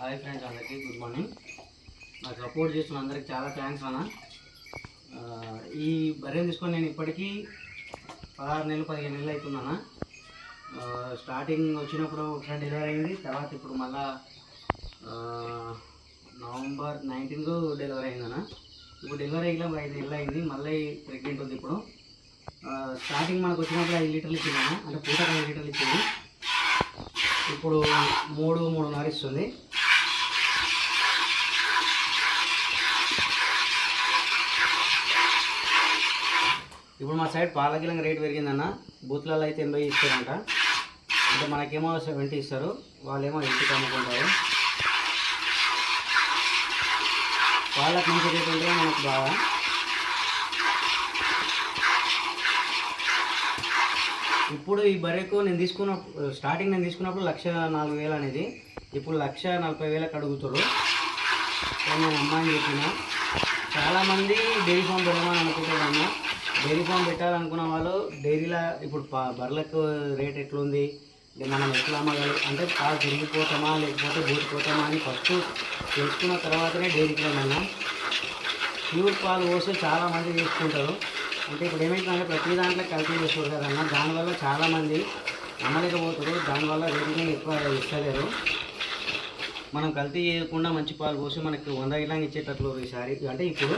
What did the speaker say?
Hi friends అందరికీ good morning నాకు support చేసిన అందరికి చాలా థ్యాంక్స్ అన్న. ఈ బర్రెని తీసుకొని నేను ఇప్పటికీ పదహారు నెలలు పదిహేను నెలలు అవుతుందన్న. స్టార్టింగ్ వచ్చినప్పుడు ఒకసారి డెలివరీ అయింది. తర్వాత ఇప్పుడు మళ్ళా నవంబర్ నైన్టీన్కు డెలివరీ అయిందన్న. ఇప్పుడు డెలివరీ అయ్యి ఐదు నెలలు అయింది. మళ్ళీ ప్రెగ్నెంట్ ఉంది ఇప్పుడు. స్టార్టింగ్ మనకు వచ్చినప్పుడు ఐదు లీటర్లు ఇచ్చిందన్న. అంటే పూటకు ఐదు లీటర్లు ఇచ్చింది. ఇప్పుడు మూడు మూడున్నర ఇస్తుంది. ఇప్పుడు మా సైడ్ పాల రేటు రేట్ పెరిగిందన్న. బూత్లలో అయితే ఎనభై ఇస్తారంట. అంటే మనకేమో సెవెంటీ ఇస్తారు. వాళ్ళేమో ఇంటికి అమ్ముకుంటారు. వాళ్ళకి మంచి రేట్ ఉంటే మనకు బాగా. ఇప్పుడు ఈ బర్రెకు నేను తీసుకున్న స్టార్టింగ్ నేను తీసుకున్నప్పుడు లక్ష నాలుగు వేలు అనేది. ఇప్పుడు లక్ష నలభై వేలకు అడుగుతాడు సో నేను అమ్మాయిని చెప్పిన. చాలామంది డైరీ ఫామ్ పెడదామని అనుకుంటున్నాను డైరీ ఫామ్ పెట్టాలనుకున్న వాళ్ళు డైరీలో ఇప్పుడు పా- బర్రెలకు రేట్ ఎట్లుంది? మనం ఎట్లా అమ్మగలం అంటే పాలు తిరిగిపోతామా లేకపోతే బూడిపోతామా అని ఫస్ట్ తెలుసుకున్న తర్వాతనే డైరీకి వెళ్ళాను ప్యూర్ పాలు పోసి చాలామంది తీసుకుంటారు. అంటే ఇప్పుడు ఏమైతుందంటే ప్రతి దాంట్లో కల్తీ చేస్తారు కదన్నా దానివల్ల చాలామంది అమ్మలేకపోతారు దానివల్ల రేటింగ్ ఎక్కువ ఇస్తలేరు. మనం కల్తీ చేయకుండా మంచి పాలు పోసి మనకి వంద గిలాంగ్ ఇచ్చేటట్లు ఈసారి అంటే ఇప్పుడు